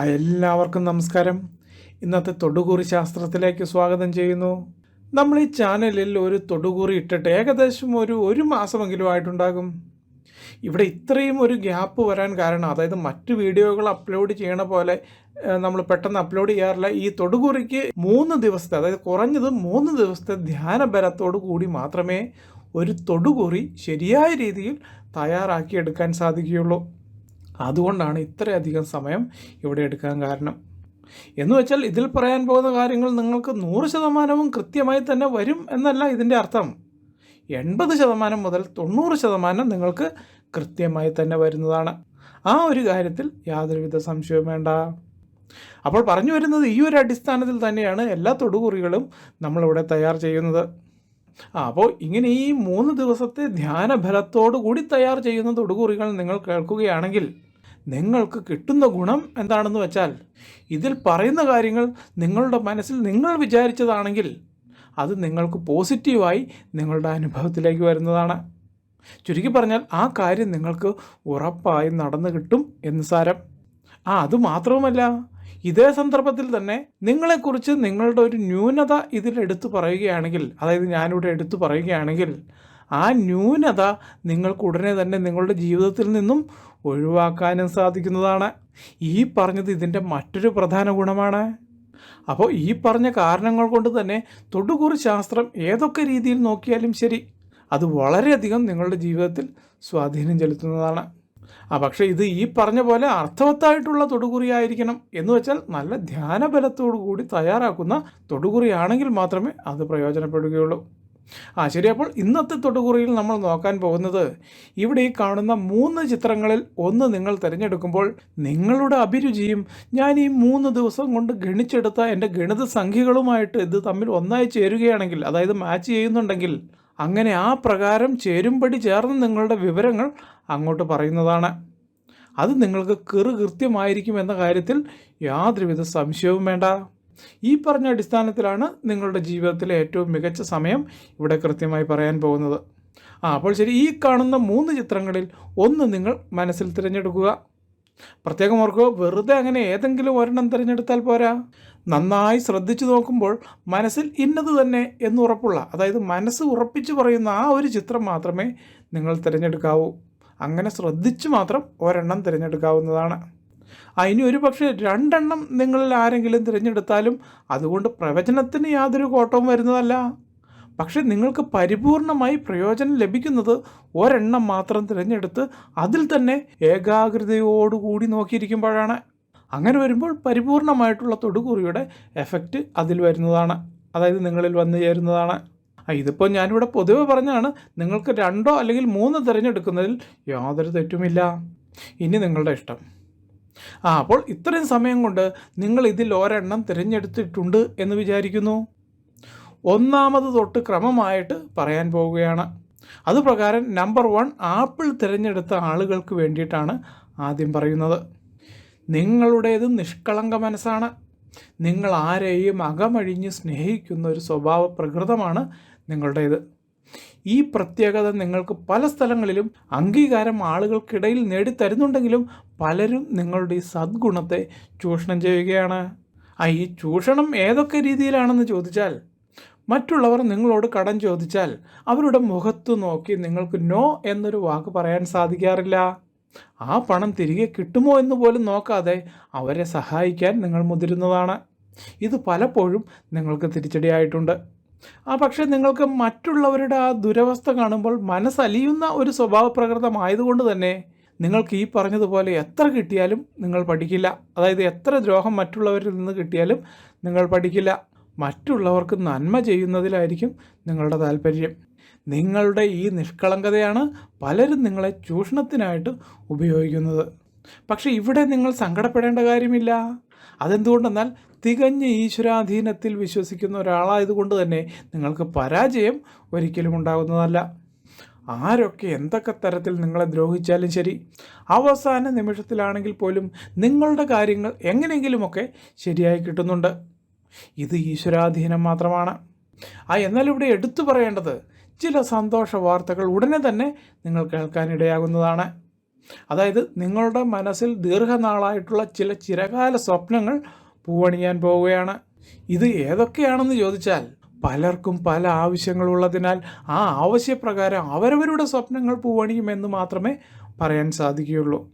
എല്ലാവർക്കും നമസ്കാരം. ഇന്നത്തെ തൊടുകൂറി ശാസ്ത്രത്തിലേക്ക് സ്വാഗതം ചെയ്യുന്നു. നമ്മൾ ഈ ചാനലിൽ ഒരു തൊടുകൂറി ഇട്ടിട്ട് ഏകദേശം ഒരു ഒരു മാസമെങ്കിലും ആയിട്ടുണ്ടാകും. ഇവിടെ ഇത്രയും ഒരു ഗ്യാപ്പ് വരാൻ കാരണം അതായത് മറ്റു വീഡിയോകൾ അപ്ലോഡ് ചെയ്യണ പോലെ നമ്മൾ പെട്ടെന്ന് അപ്ലോഡ് ചെയ്യാറില്ല. ഈ തൊടുകൂറിക്ക് മൂന്ന് ദിവസത്തെ അതായത് കുറഞ്ഞത് മൂന്ന് ദിവസത്തെ ധ്യാനബലത്തോടു കൂടി മാത്രമേ ഒരു തൊടുകൂറി ശരിയായ രീതിയിൽ തയ്യാറാക്കിയെടുക്കാൻ സാധിക്കുകയുള്ളൂ. അതുകൊണ്ടാണ് ഇത്രയധികം സമയം ഇവിടെ എടുക്കാൻ കാരണം. എന്ന് വെച്ചാൽ ഇതിൽ പറയാൻ പോകുന്ന കാര്യങ്ങൾ നിങ്ങൾക്ക് നൂറ് ശതമാനവും കൃത്യമായി തന്നെ വരും എന്നല്ല ഇതിന്റെ അർത്ഥം. എൺപത് ശതമാനം മുതൽ തൊണ്ണൂറ് ശതമാനം നിങ്ങൾക്ക് കൃത്യമായി തന്നെ വരുന്നതാണ്. ആ ഒരു കാര്യത്തിൽ യാതൊരുവിധ സംശയവും വേണ്ട. അപ്പോൾ പറഞ്ഞു വരുന്നത് ഈ ഒരു അടിസ്ഥാനത്തിൽ തന്നെയാണ് എല്ലാ തൊടുകുറികളും നമ്മളിവിടെ തയ്യാർ ചെയ്യുന്നത്. ആ അപ്പോൾ ഇങ്ങനെ ഈ മൂന്ന് ദിവസത്തെ ധ്യാന ഫലത്തോടു കൂടി തയ്യാർ ചെയ്യുന്ന തൊടുകുറികൾ നിങ്ങൾ കേൾക്കുകയാണെങ്കിൽ നിങ്ങൾക്ക് കിട്ടുന്ന ഗുണം എന്താണെന്ന് വെച്ചാൽ ഇതിൽ പറയുന്ന കാര്യങ്ങൾ നിങ്ങളുടെ മനസ്സിൽ നിങ്ങൾ വിചാരിച്ചതാണെങ്കിൽ അത് നിങ്ങൾക്ക് പോസിറ്റീവായി നിങ്ങളുടെ അനുഭവത്തിലേക്ക് വരുന്നതാണ്. ചുരുക്കി പറഞ്ഞാൽ ആ കാര്യം നിങ്ങൾക്ക് ഉറപ്പായി നടന്നു കിട്ടും എന്ന് സാരം. ആ അത് മാത്രവുമല്ല ഇതേ സന്ദർഭത്തിൽ തന്നെ നിങ്ങളെക്കുറിച്ച് നിങ്ങളുടെ ഒരു ന്യൂനത ഇതിൽ എടുത്തു പറയുകയാണെങ്കിൽ അതായത് ഞാനിവിടെ എടുത്തു പറയുകയാണെങ്കിൽ ആ ന്യൂനത നിങ്ങൾക്ക് ഉടനെ തന്നെ നിങ്ങളുടെ ജീവിതത്തിൽ നിന്നും ഒഴിവാക്കാനും സാധിക്കുന്നതാണ്. ഈ പറഞ്ഞത് ഇതിന്റെ മറ്റൊരു പ്രധാന ഗുണമാണ്. അപ്പോൾ ഈ പറഞ്ഞ കാരണങ്ങൾ കൊണ്ട് തന്നെ തൊടുകൂറ് ശാസ്ത്രം ഏതൊക്കെ രീതിയിൽ നോക്കിയാലും ശരി അത് വളരെയധികം നിങ്ങളുടെ ജീവിതത്തിൽ സ്വാധീനം ചെലുത്തുന്നതാണ്. ആ പക്ഷേ ഇത് ഈ പറഞ്ഞ പോലെ അർത്ഥവത്തായിട്ടുള്ള തൊടുകുറി ആയിരിക്കണം എന്ന് വെച്ചാൽ നല്ല ധ്യാനബലത്തോടു കൂടി തയ്യാറാക്കുന്ന തൊടുകുറിയാണെങ്കിൽ മാത്രമേ അത് പ്രയോജനപ്പെടുകയുള്ളൂ. ആ ശരി. അപ്പോൾ ഇന്നത്തെ തൊടുകുറിയിൽ നമ്മൾ നോക്കാൻ പോകുന്നത് ഇവിടെ ഈ കാണുന്ന മൂന്ന് ചിത്രങ്ങളിൽ ഒന്ന് നിങ്ങൾ തിരഞ്ഞെടുക്കുമ്പോൾ നിങ്ങളുടെ അഭിരുചിയും ഞാൻ ഈ മൂന്ന് ദിവസം കൊണ്ട് ഗണിച്ചെടുത്ത എന്റെ ഗണിത സംഖ്യകളുമായിട്ട് ഇത് തമ്മിൽ ഒന്നായി ചേരുകയാണെങ്കിൽ അതായത് മാച്ച് ചെയ്യുന്നുണ്ടെങ്കിൽ അങ്ങനെ ആ പ്രകാരം ചേരുംപടി ചേർന്ന് നിങ്ങളുടെ വിവരങ്ങൾ അങ്ങോട്ട് പറയുന്നതാണ്. അത് നിങ്ങൾക്ക് കൃത്യമായിരിക്കും എന്ന കാര്യത്തിൽ യാതൊരുവിധ സംശയവും വേണ്ട. ഈ പറഞ്ഞ അടിസ്ഥാനത്തിലാണ് നിങ്ങളുടെ ജീവിതത്തിലെ ഏറ്റവും മികച്ച സമയം ഇവിടെ കൃത്യമായി പറയാൻ പോകുന്നത്. ആ അപ്പോൾ ശരി ഈ കാണുന്ന മൂന്ന് ചിത്രങ്ങളിൽ ഒന്ന് നിങ്ങൾ മനസ്സിൽ തിരഞ്ഞെടുക്കുക. പ്രത്യേകം ഓർക്കുക വെറുതെ അങ്ങനെ ഏതെങ്കിലും ഒരെണ്ണം തിരഞ്ഞെടുത്താൽ പോരാ. നന്നായി ശ്രദ്ധിച്ചു നോക്കുമ്പോൾ മനസ്സിൽ ഇന്നത് തന്നെ എന്ന് ഉറപ്പുള്ള അതായത് മനസ്സ് ഉറപ്പിച്ച് പറയുന്ന ആ ഒരു ചിത്രം മാത്രമേ നിങ്ങൾ തിരഞ്ഞെടുക്കാവൂ. അങ്ങനെ ശ്രദ്ധിച്ച് മാത്രം ഒരെണ്ണം തിരഞ്ഞെടുക്കാവുന്നതാണ്. ഇനി ഒരു പക്ഷേ രണ്ടെണ്ണം നിങ്ങളിൽ ആരെങ്കിലും തിരഞ്ഞെടുത്താലും അതുകൊണ്ട് പ്രവചനത്തിന് യാതൊരു കോട്ടവും വരുന്നതല്ല. പക്ഷെ നിങ്ങൾക്ക് പരിപൂർണമായി പ്രയോജനം ലഭിക്കുന്നത് ഒരെണ്ണം മാത്രം തിരഞ്ഞെടുത്ത് അതിൽ തന്നെ ഏകാഗ്രതയോടുകൂടി നോക്കിയിരിക്കുമ്പോഴാണ്. അങ്ങനെ വരുമ്പോൾ പരിപൂർണമായിട്ടുള്ള തൊടുകുറിയുടെ എഫക്റ്റ് അതിൽ വരുന്നതാണ്. അതായത് നിങ്ങളിൽ വന്നു ചേരുന്നതാണ്. ഇതിപ്പോൾ ഞാനിവിടെ പൊതുവെ പറഞ്ഞാണ് നിങ്ങൾക്ക് രണ്ടോ അല്ലെങ്കിൽ മൂന്നോ തിരഞ്ഞെടുക്കുന്നതിൽ യാതൊരു തെറ്റുമില്ല. ഇനി നിങ്ങളുടെ ഇഷ്ടം. ആ അപ്പോൾ ഇത്രയും സമയം കൊണ്ട് നിങ്ങൾ ഇതിൽ ഒരെണ്ണം തിരഞ്ഞെടുത്തിട്ടുണ്ട് എന്ന് വിചാരിക്കുന്നു. ഒന്നാമത് തൊട്ട് ക്രമമായിട്ട് പറയാൻ പോവുകയാണ്. അതുപ്രകാരം നമ്പർ വൺ ആപ്പിൾ തിരഞ്ഞെടുത്ത ആളുകൾക്ക് വേണ്ടിയിട്ടാണ് ആദ്യം പറയുന്നത്. നിങ്ങളുടേത് നിഷ്കളങ്ക മനസ്സാണ്. നിങ്ങൾ ആരെയും അകമഴിഞ്ഞ് സ്നേഹിക്കുന്ന ഒരു സ്വഭാവ പ്രകൃതമാണ് നിങ്ങളുടേത്. ഈ പ്രത്യേകത നിങ്ങൾക്ക് പല സ്ഥലങ്ങളിലും അംഗീകാരം ആളുകൾക്കിടയിൽ നേടിത്തരുന്നുണ്ടെങ്കിലും പലരും നിങ്ങളുടെ ഈ സദ്ഗുണത്തെ ചൂഷണം ചെയ്യുകയാണ്. ആ ഈ ചൂഷണം ഏതൊക്കെ രീതിയിലാണെന്ന് ചോദിച്ചാൽ മറ്റുള്ളവർ നിങ്ങളോട് കടം ചോദിച്ചാൽ അവരുടെ മുഖത്ത് നോക്കി നിങ്ങൾക്ക് നോ എന്നൊരു വാക്ക് പറയാൻ സാധിക്കാറില്ല. ആ പണം തിരികെ കിട്ടുമോ എന്ന് പോലും നോക്കാതെ അവരെ സഹായിക്കാൻ നിങ്ങൾ മുതിരുന്നതാണ്. ഇത് പലപ്പോഴും നിങ്ങൾക്ക് തിരിച്ചടിയായിട്ടുണ്ട്. ആ പക്ഷേ നിങ്ങൾക്ക് മറ്റുള്ളവരുടെ ആ ദുരവസ്ഥ കാണുമ്പോൾ മനസ്സലിയുന്ന ഒരു സ്വഭാവ പ്രകൃതമായതുകൊണ്ട് തന്നെ നിങ്ങൾക്ക് ഈ പറഞ്ഞതുപോലെ എത്ര കിട്ടിയാലും നിങ്ങൾ പഠിക്കില്ല. അതായത് എത്ര ദ്രോഹം മറ്റുള്ളവരിൽ നിന്ന് കിട്ടിയാലും നിങ്ങൾ പഠിക്കില്ല. മറ്റുള്ളവർക്ക് നന്മ ചെയ്യുന്നതിലായിരിക്കും നിങ്ങളുടെ താല്പര്യം. നിങ്ങളുടെ ഈ നിഷ്കളങ്കതയാണ് പലരും നിങ്ങളെ ചൂഷണത്തിനായിട്ട് ഉപയോഗിക്കുന്നത്. പക്ഷേ ഇവിടെ നിങ്ങൾ സങ്കടപ്പെടേണ്ട കാര്യമില്ല. അതെന്തുകൊണ്ടെന്നാൽ തികഞ്ഞ ഈശ്വരാധീനത്തിൽ വിശ്വസിക്കുന്ന ഒരാളായതുകൊണ്ട് തന്നെ നിങ്ങൾക്ക് പരാജയം ഒരിക്കലും ഉണ്ടാകുന്നതല്ല. ആരൊക്കെ എന്തൊക്കെ തരത്തിൽ നിങ്ങളെ ദ്രോഹിച്ചാലും ശരി അവസാന നിമിഷത്തിലാണെങ്കിൽ പോലും നിങ്ങളുടെ കാര്യങ്ങൾ എങ്ങനെയെങ്കിലുമൊക്കെ ശരിയായി കിട്ടുന്നുണ്ട്. ഇത് ഈശ്വരാധീനം മാത്രമാണ്. ആ എന്നാൽ ഇവിടെ എടുത്തു പറയേണ്ടത് ചില സന്തോഷ വാർത്തകൾ ഉടനെ തന്നെ നിങ്ങൾ കേൾക്കാനിടയാകുന്നതാണ്. അതായത് നിങ്ങളുടെ മനസ്സിൽ ദീർഘനാളായിട്ടുള്ള ചില ചിരകാല സ്വപ്നങ്ങൾ പൂവണിയാൻ പോവുകയാണ്. ഇത് ഏതൊക്കെയാണെന്ന് ചോദിച്ചാൽ പലർക്കും പല ആവശ്യങ്ങളുള്ളതിനാൽ ആ ആവശ്യപ്രകാരം അവരവരുടെ സ്വപ്നങ്ങൾ പൂവണിയുമെന്ന് മാത്രമേ പറയാൻ സാധിക്കുകയുള്ളൂ.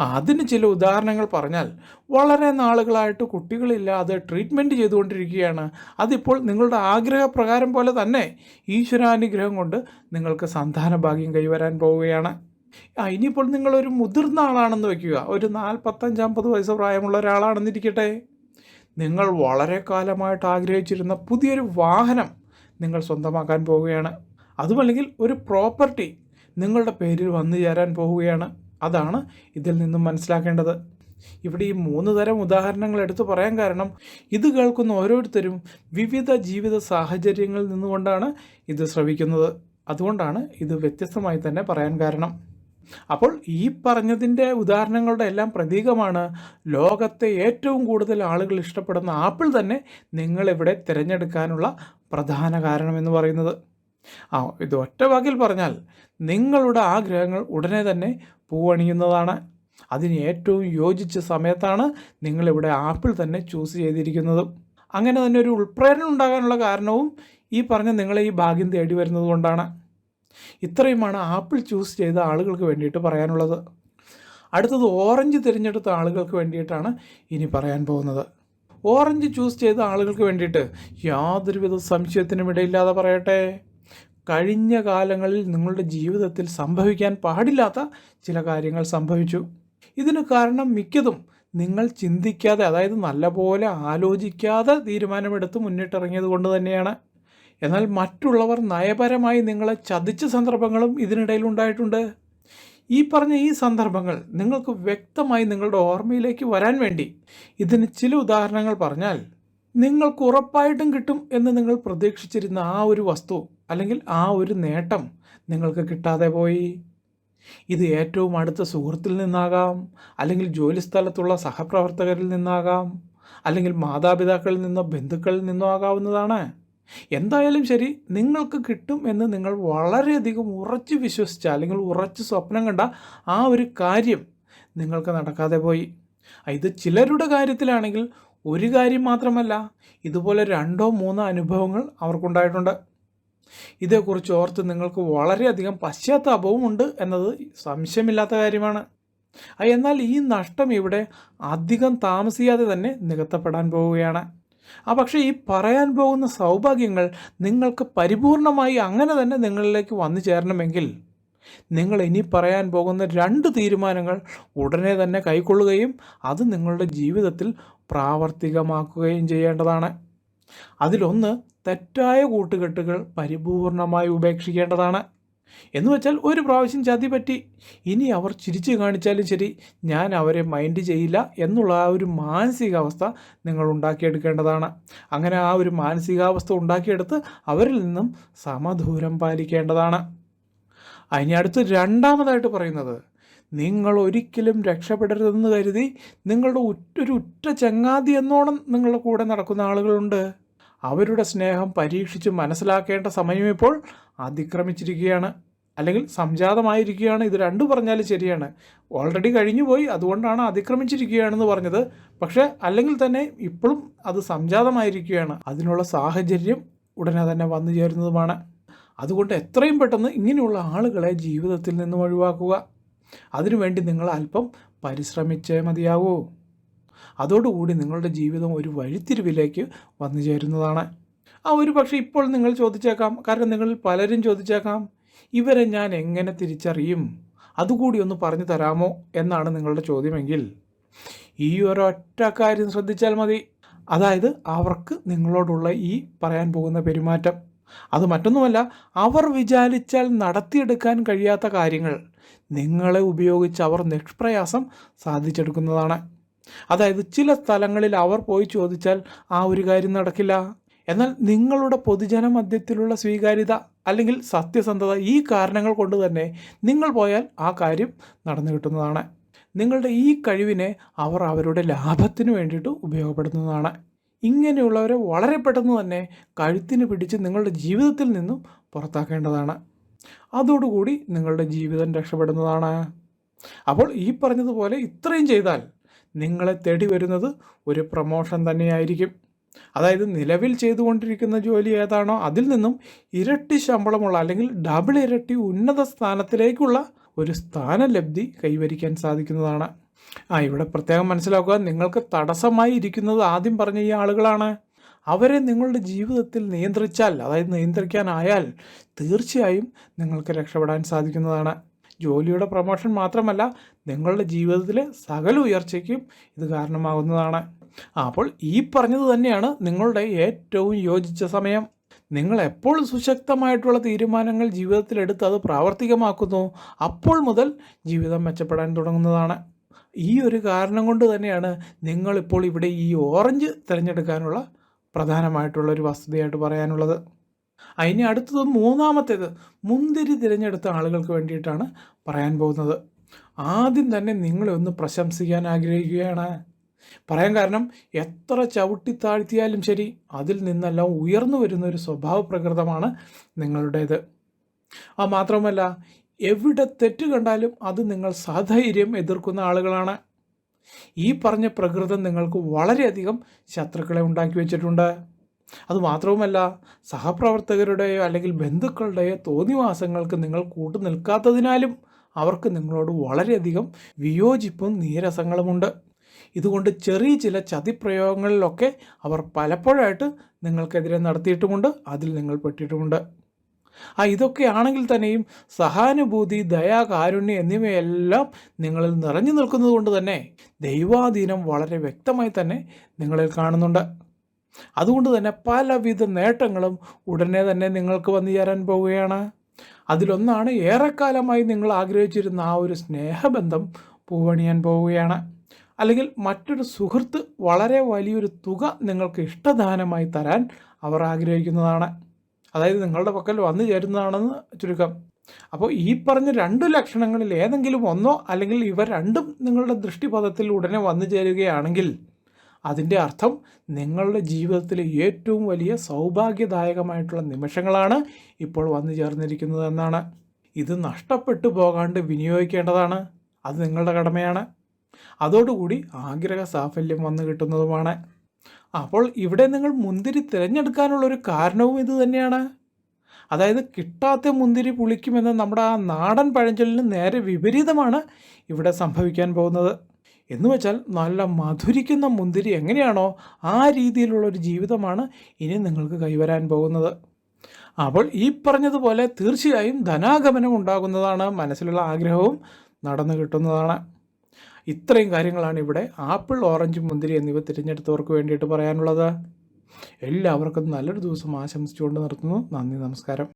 അതിന് ചില ഉദാഹരണങ്ങൾ പറഞ്ഞാൽ വളരെ നാളുകളായിട്ട് കുട്ടികളില്ലാതെ ട്രീറ്റ്മെന്റ് ചെയ്തുകൊണ്ടിരിക്കുകയാണ്. അതിപ്പോൾ നിങ്ങളുടെ ആഗ്രഹപ്രകാരം പോലെ തന്നെ ഈശ്വരാനുഗ്രഹം കൊണ്ട് നിങ്ങൾക്ക് സന്താന ഭാഗ്യം കൈവരാൻ പോവുകയാണ്. ആ ഇനിയിപ്പോൾ നിങ്ങളൊരു മുതിർന്ന ആളാണെന്ന് വയ്ക്കുക. ഒരു നാൽപ്പത്തഞ്ചമ്പത് വയസ്സ് പ്രായമുള്ള ഒരാളാണെന്നിരിക്കട്ടെ. നിങ്ങൾ വളരെ കാലമായിട്ട് ആഗ്രഹിച്ചിരുന്ന പുതിയൊരു വാഹനം നിങ്ങൾ സ്വന്തമാക്കാൻ പോവുകയാണ്. അതുമല്ലെങ്കിൽ ഒരു പ്രോപ്പർട്ടി നിങ്ങളുടെ പേരിൽ വന്നു ചേരാൻ പോവുകയാണ്. അതാണ് ഇതിൽ നിന്നും മനസ്സിലാക്കേണ്ടത്. ഇവിടെ ഈ മൂന്ന് തരം ഉദാഹരണങ്ങൾ എടുത്തു പറയാൻ കാരണം ഇത് കേൾക്കുന്ന ഓരോരുത്തരും വിവിധ ജീവിത സാഹചര്യങ്ങളിൽ നിന്നുകൊണ്ടാണ് ഇത് ശ്രവിക്കുന്നത്. അതുകൊണ്ടാണ് ഇത് വ്യത്യസ്തമായി തന്നെ പറയാൻ കാരണം. അപ്പോൾ ഈ പറഞ്ഞതിന്റെ ഉദാഹരണങ്ങളുടെ എല്ലാം പ്രതീകമാണ്. ലോകത്തെ ഏറ്റവും കൂടുതൽ ആളുകൾ ഇഷ്ടപ്പെടുന്ന ആപ്പിൾ തന്നെ നിങ്ങളിവിടെ തിരഞ്ഞെടുക്കാനുള്ള പ്രധാന കാരണം എന്ന് പറയുന്നത്. ആ ഇത് ഒറ്റ വാക്കിൽ പറഞ്ഞാൽ നിങ്ങളുടെ ആഗ്രഹങ്ങൾ ഉടനെ തന്നെ പൂവണിയുന്നതാണ്. അതിന് ഏറ്റവും യോജിച്ച സമയത്താണ് നിങ്ങളിവിടെ ആപ്പിൾ തന്നെ ചൂസ് ചെയ്തിരിക്കുന്നത്. അങ്ങനെ തന്നെ ഒരു ഉൾപ്രേരണ ഉണ്ടാകാനുള്ള കാരണവും ഈ പറഞ്ഞ നിങ്ങളെ ഈ ഭാഗ്യം തേടി വരുന്നത് കൊണ്ടാണ്. ഇത്രയുമാണ് ആപ്പിൾ ചൂസ് ചെയ്ത ആളുകൾക്ക് വേണ്ടിയിട്ട് പറയാനുള്ളത്. അടുത്തത് ഓറഞ്ച് തിരഞ്ഞെടുത്ത ആളുകൾക്ക് വേണ്ടിയിട്ടാണ് ഇനി പറയാൻ പോകുന്നത്. ഓറഞ്ച് ചൂസ് ചെയ്ത ആളുകൾക്ക് വേണ്ടിയിട്ട് യാതൊരുവിധ സംശയത്തിനും ഇടയില്ലാതെ പറയട്ടെ. കഴിഞ്ഞ കാലങ്ങളിൽ നിങ്ങളുടെ ജീവിതത്തിൽ സംഭവിക്കാൻ പാടില്ലാത്ത ചില കാര്യങ്ങൾ സംഭവിച്ചു. ഇതിന് കാരണം മിക്കതും നിങ്ങൾ ചിന്തിക്കാതെ അതായത് നല്ലപോലെ ആലോചിക്കാതെ തീരുമാനമെടുത്ത് മുന്നിട്ടിറങ്ങിയത് കൊണ്ട് തന്നെയാണ്. എന്നാൽ മറ്റുള്ളവർ നയപരമായി നിങ്ങളെ ചതിച്ച സന്ദർഭങ്ങളും ഇതിനിടയിൽ ഉണ്ടായിട്ടുണ്ട്. ഈ പറഞ്ഞ ഈ സന്ദർഭങ്ങൾ നിങ്ങൾക്ക് വ്യക്തമായി നിങ്ങളുടെ ഓർമ്മയിലേക്ക് വരാൻ വേണ്ടി ഇതിന് ചില ഉദാഹരണങ്ങൾ പറഞ്ഞാൽ നിങ്ങൾക്ക് ഉറപ്പായിട്ടും കിട്ടും എന്ന് നിങ്ങൾ പ്രതീക്ഷിച്ചിരുന്ന ആ ഒരു വസ്തു അല്ലെങ്കിൽ ആ ഒരു നേട്ടം നിങ്ങൾക്ക് കിട്ടാതെ പോയി. ഇത് ഏറ്റവും അടുത്ത സുഹൃത്തിൽ നിന്നാകാം അല്ലെങ്കിൽ ജോലിസ്ഥലത്തുള്ള സഹപ്രവർത്തകരിൽ നിന്നാകാം അല്ലെങ്കിൽ മാതാപിതാക്കളിൽ നിന്നോ ബന്ധുക്കളിൽ നിന്നോ ആകാവുന്നതാണ്. എന്തായാലും ശരി നിങ്ങൾക്ക് കിട്ടും എന്ന് നിങ്ങൾ വളരെയധികം ഉറച്ച് വിശ്വസിച്ച അല്ലെങ്കിൽ ഉറച്ച് സ്വപ്നം കണ്ട ആ ഒരു കാര്യം നിങ്ങൾക്ക് നടക്കാതെ പോയി. ഇത് ചിലരുടെ കാര്യത്തിലാണെങ്കിൽ ഒരു കാര്യം മാത്രമല്ല ഇതുപോലെ രണ്ടോ മൂന്നോ അനുഭവങ്ങൾ അവർക്കുണ്ടായിട്ടുണ്ട്. ഇതേക്കുറിച്ച് ഓർത്ത് നിങ്ങൾക്ക് വളരെയധികം പശ്ചാത്താപവും ഉണ്ട് എന്നത് സംശയമില്ലാത്ത കാര്യമാണ്. എന്നാൽ ഈ നഷ്ടം ഇവിടെ അധികം താമസിയാതെ തന്നെ നികത്തപ്പെടാൻ പോവുകയാണ്. ആ പക്ഷേ ഈ പറയാൻ പോകുന്ന സൗഭാഗ്യങ്ങൾ നിങ്ങൾക്ക് പരിപൂർണമായി അങ്ങനെ തന്നെ നിങ്ങളിലേക്ക് വന്നു ചേരണമെങ്കിൽ നിങ്ങൾ ഇനി പറയാൻ പോകുന്ന രണ്ട് തീരുമാനങ്ങൾ ഉടനെ തന്നെ കൈക്കൊള്ളുകയും അത് നിങ്ങളുടെ ജീവിതത്തിൽ പ്രാവർത്തികമാക്കുകയും ചെയ്യേണ്ടതാണ്. അതിലൊന്ന് തെറ്റായ കൂട്ടുകെട്ടുകൾ പരിപൂർണമായി ഉപേക്ഷിക്കേണ്ടതാണ്. എന്ന് വെച്ചാൽ ഒരു പ്രാവശ്യം ചതി പറ്റി. ഇനി അവർ ചിരിച്ചു കാണിച്ചാലും ശരി ഞാൻ അവരെ മൈൻഡ് ചെയ്യില്ല എന്നുള്ള ആ ഒരു മാനസികാവസ്ഥ നിങ്ങൾ ഉണ്ടാക്കിയെടുക്കേണ്ടതാണ്. അങ്ങനെ ആ ഒരു മാനസികാവസ്ഥ ഉണ്ടാക്കിയെടുത്ത് അവരിൽ നിന്നും സമദൂരം പാലിക്കേണ്ടതാണ്. അതിനി അടുത്ത് രണ്ടാമതായിട്ട് പറയുന്നത് നിങ്ങൾ ഒരിക്കലും രക്ഷപ്പെടരുതെന്ന് കരുതി നിങ്ങളുടെ ഉറ്റൊരു ഉറ്റ ചങ്ങാതി എന്നോണം നിങ്ങളുടെ കൂടെ നടക്കുന്ന ആളുകളുണ്ട്. അവരുടെ സ്നേഹം പരീക്ഷിച്ച് മനസ്സിലാക്കേണ്ട സമയം ഇപ്പോൾ അതിക്രമിച്ചിരിക്കുകയാണ്. അല്ലെങ്കിൽ സംജാതമായിരിക്കുകയാണ്. ഇത് രണ്ടു പറഞ്ഞാലും ശരിയാണ്. ഓൾറെഡി കഴിഞ്ഞു പോയി. അതുകൊണ്ടാണ് അതിക്രമിച്ചിരിക്കുകയാണെന്ന് പറഞ്ഞത്. പക്ഷേ അല്ലെങ്കിൽ തന്നെ ഇപ്പോഴും അത് സംജാതമായിരിക്കുകയാണ്. അതിനുള്ള സാഹചര്യം ഉടനെ തന്നെ വന്നു ചേരുന്നതുമാണ്. അതുകൊണ്ട് എത്രയും പെട്ടെന്ന് ഇങ്ങനെയുള്ള ആളുകളെ ജീവിതത്തിൽ നിന്നും ഒഴിവാക്കുക. അതിനുവേണ്ടി നിങ്ങൾ അല്പം പരിശ്രമിച്ചേ മതിയാകൂ. അതോടുകൂടി നിങ്ങളുടെ ജീവിതം ഒരു വഴിത്തിരിവിലേക്ക് വന്നു ചേരുന്നതാണ്. ആ ഒരു പക്ഷേ ഇപ്പോൾ നിങ്ങൾ ചോദിച്ചേക്കാം. കാരണം നിങ്ങളിൽ പലരും ചോദിച്ചേക്കാം. ഇവരെ ഞാൻ എങ്ങനെ തിരിച്ചറിയും? അതുകൂടി ഒന്ന് പറഞ്ഞു തരാമോ എന്നാണ് നിങ്ങളുടെ ചോദ്യമെങ്കിൽ. ഈ ഒറ്റ കാര്യം ശ്രദ്ധിച്ചാൽ മതി. അതായത് അവർക്ക് നിങ്ങളോടുള്ള ഈ പറയാൻ പോകുന്ന പെരുമാറ്റം. അത് മറ്റൊന്നുമല്ല അവർ വിചാരിച്ചാൽ നടത്തിയെടുക്കാൻ കഴിയാത്ത കാര്യങ്ങൾ നിങ്ങളെ ഉപയോഗിച്ച് അവർ നിഷ്പ്രയാസം സാധിച്ചെടുക്കുന്നതാണ്. അതായത് ചില സ്ഥലങ്ങളിൽ അവർ പോയി ചോദിച്ചാൽ ആ ഒരു കാര്യം നടക്കില്ല. എന്നാൽ നിങ്ങളുടെ പൊതുജന മധ്യത്തിലുള്ള സ്വീകാര്യത അല്ലെങ്കിൽ സത്യസന്ധത ഈ കാരണങ്ങൾ കൊണ്ട് തന്നെ നിങ്ങൾ പോയാൽ ആ കാര്യം നടന്നു കിട്ടുന്നതാണ്. നിങ്ങളുടെ ഈ കഴിവിനെ അവർ അവരുടെ ലാഭത്തിന് വേണ്ടിയിട്ട് ഉപയോഗപ്പെടുത്തുന്നതാണ്. ഇങ്ങനെയുള്ളവരെ വളരെ പെട്ടെന്ന് തന്നെ കഴുത്തിന് പിടിച്ച് നിങ്ങളുടെ ജീവിതത്തിൽ നിന്നും പുറത്താക്കേണ്ടതാണ്. അതോടുകൂടി നിങ്ങളുടെ ജീവിതം രക്ഷപ്പെടുന്നതാണ്. അപ്പോൾ ഈ പറഞ്ഞതുപോലെ ഇത്രയും ചെയ്താൽ നിങ്ങളെ തേടി വരുന്നത് ഒരു പ്രൊമോഷൻ തന്നെയായിരിക്കും. അതായത് നിലവിൽ ചെയ്തുകൊണ്ടിരിക്കുന്ന ജോലി ഏതാണോ അതിൽ നിന്നും ഇരട്ടി ശമ്പളമുള്ള അല്ലെങ്കിൽ ഡബിൾ ഇരട്ടി ഉന്നത സ്ഥാനത്തിലേക്കുള്ള ഒരു സ്ഥാനലബ്ധി കൈവരിക്കാൻ സാധിക്കുന്നതാണ്. ആ ഇവിടെ പ്രത്യേകം മനസ്സിലാക്കുക നിങ്ങൾക്ക് തടസ്സമായി ഇരിക്കുന്നത് ആദ്യം പറഞ്ഞ ഈ ആളുകളാണ്. അവരെ നിങ്ങളുടെ ജീവിതത്തിൽ നിയന്ത്രിച്ചാൽ അതായത് നിയന്ത്രിക്കാനായാൽ തീർച്ചയായും നിങ്ങൾക്ക് രക്ഷപ്പെടാൻ സാധിക്കുന്നതാണ്. ജോലിയുടെ പ്രൊമോഷൻ മാത്രമല്ല നിങ്ങളുടെ ജീവിതത്തിലെ സകല ഉയർച്ചയ്ക്കും ഇത് കാരണമാകുന്നതാണ്. അപ്പോൾ ഈ പറഞ്ഞത് തന്നെയാണ് നിങ്ങളുടെ ഏറ്റവും യോജിച്ച സമയം. നിങ്ങൾ എപ്പോൾ സുശക്തമായിട്ടുള്ള തീരുമാനങ്ങൾ ജീവിതത്തിലെടുത്ത് അത് പ്രാവർത്തികമാക്കുന്നു അപ്പോൾ മുതൽ ജീവിതം മെച്ചപ്പെടാൻ തുടങ്ങുന്നതാണ്. ഈ ഒരു കാരണം കൊണ്ട് തന്നെയാണ് നിങ്ങളിപ്പോൾ ഇവിടെ ഈ ഓറഞ്ച് തിരഞ്ഞെടുക്കാനുള്ള പ്രധാനമായിട്ടുള്ള ഒരു വസ്തുതയായിട്ട് പറയാനുള്ളത്. അതിന് അടുത്തത് മൂന്നാമത്തേത് മുന്തിരി തിരഞ്ഞെടുത്ത ആളുകൾക്ക് വേണ്ടിയിട്ടാണ് പറയാൻ പോകുന്നത്. ആദ്യം തന്നെ നിങ്ങളെ ഒന്ന് പ്രശംസിക്കാൻ ആഗ്രഹിക്കുകയാണ്. പറയാൻ കാരണം എത്ര ചവിട്ടി താഴ്ത്തിയാലും ശരി അതിൽ നിന്നെല്ലാം ഉയർന്നു വരുന്ന ഒരു സ്വഭാവ പ്രകൃതമാണ് നിങ്ങളുടേത്. ആ മാത്രമല്ല എവിടെ തെറ്റ് കണ്ടാലും അത് നിങ്ങൾ സധൈര്യം എതിർക്കുന്ന ആളുകളാണ്. ഈ പറഞ്ഞ പ്രകൃതം നിങ്ങൾക്ക് വളരെയധികം ശത്രുക്കളെ ഉണ്ടാക്കി വെച്ചിട്ടുണ്ട്. അതുമാത്രവുമല്ല സഹപ്രവർത്തകരുടെയോ അല്ലെങ്കിൽ ബന്ധുക്കളുടെയോ തോന്നിവാസങ്ങൾക്ക് നിങ്ങൾ കൂട്ടു നിൽക്കാത്തതിനാലും അവർക്ക് നിങ്ങളോട് വളരെയധികം വിയോജിപ്പും നീരസങ്ങളുമുണ്ട്. ഇതുകൊണ്ട് ചെറിയ ചില ചതിപ്രയോഗങ്ങളിലൊക്കെ അവർ പലപ്പോഴായിട്ട് നിങ്ങൾക്കെതിരെ നടത്തിയിട്ടുമുണ്ട് അതിൽ നിങ്ങൾ പെട്ടിട്ടുമുണ്ട്. ആ ഇതൊക്കെയാണെങ്കിൽ തന്നെയും സഹാനുഭൂതി ദയ കാരുണ്യം എന്നിവയെല്ലാം നിങ്ങളിൽ നിറഞ്ഞു നിൽക്കുന്നത് കൊണ്ട് തന്നെ ദൈവാധീനം വളരെ വ്യക്തമായി തന്നെ നിങ്ങളിൽ കാണുന്നുണ്ട്. അതുകൊണ്ട് തന്നെ പലവിധ നേട്ടങ്ങളും ഉടനെ തന്നെ നിങ്ങൾക്ക് വന്നു ചേരാൻ പോവുകയാണ്. അതിലൊന്നാണ് ഏറെക്കാലമായി നിങ്ങൾ ആഗ്രഹിച്ചിരുന്ന ആ ഒരു സ്നേഹബന്ധം പൂവണിയാൻ പോവുകയാണ്. അല്ലെങ്കിൽ മറ്റൊരു സുഹൃത്ത് വളരെ വലിയൊരു തുക നിങ്ങൾക്ക് ഇഷ്ടദാനമായി തരാൻ അവർ ആഗ്രഹിക്കുന്നതാണ്. അതായത് നിങ്ങളുടെ പക്കൽ വന്നു ചേരുന്നതാണെന്ന് ചുരുക്കം. അപ്പോൾ ഈ പറഞ്ഞ രണ്ട് ലക്ഷണങ്ങളിൽ ഏതെങ്കിലും ഒന്നോ അല്ലെങ്കിൽ ഇവ രണ്ടും നിങ്ങളുടെ ദൃഷ്ടിപഥത്തിൽ ഉടനെ വന്നു ചേരുകയാണെങ്കിൽ അതിന്റെ അർത്ഥം നിങ്ങളുടെ ജീവിതത്തിലെ ഏറ്റവും വലിയ സൗഭാഗ്യദായകമായിട്ടുള്ള നിമിഷങ്ങളാണ് ഇപ്പോൾ വന്നു ചേർന്നിരിക്കുന്നത് എന്നാണ്. ഇത് നഷ്ടപ്പെട്ടു പോകാണ്ട് വിനിയോഗിക്കേണ്ടതാണ്. അത് നിങ്ങളുടെ കടമയാണ്. അതോടുകൂടി ആഗ്രഹ സാഫല്യം വന്നു കിട്ടുന്നതുമാണ്. അപ്പോൾ ഇവിടെ നിങ്ങൾ മുന്തിരി തിരഞ്ഞെടുക്കാനുള്ളൊരു കാരണവും ഇത് തന്നെയാണ്. അതായത് കിട്ടാത്ത മുന്തിരി പുളിക്കുമെന്ന നമ്മുടെ ആ നാടൻ പഴഞ്ചൊല്ലിന് നേരെ വിപരീതമാണ് ഇവിടെ സംഭവിക്കാൻ പോകുന്നത്. എന്ന് വെച്ചാൽ നല്ല മധുരിക്കുന്ന മുന്തിരി എങ്ങനെയാണോ ആ രീതിയിലുള്ള ഒരു ജീവിതമാണ് ഇനി നിങ്ങൾക്ക് കൈവരാൻ പോകുന്നത്. അപ്പോൾ ഈ പറഞ്ഞതുപോലെ തീർച്ചയായും ധനാഗമനം ഉണ്ടാകുന്നതാണ് മനസ്സിലുള്ള ആഗ്രഹവും നടന്നു കിട്ടുന്നതാണ്. ഇത്രയും കാര്യങ്ങളാണ് ഇവിടെ ആപ്പിൾ ഓറഞ്ച് മുന്തിരി എന്നിവ തിരഞ്ഞെടുത്തവർക്ക് വേണ്ടിയിട്ട് പറയാനുള്ളത്. എല്ലാവർക്കും നല്ലൊരു ദിവസം ആശംസിച്ചുകൊണ്ട് നിർത്തുന്നു. നന്ദി നമസ്കാരം.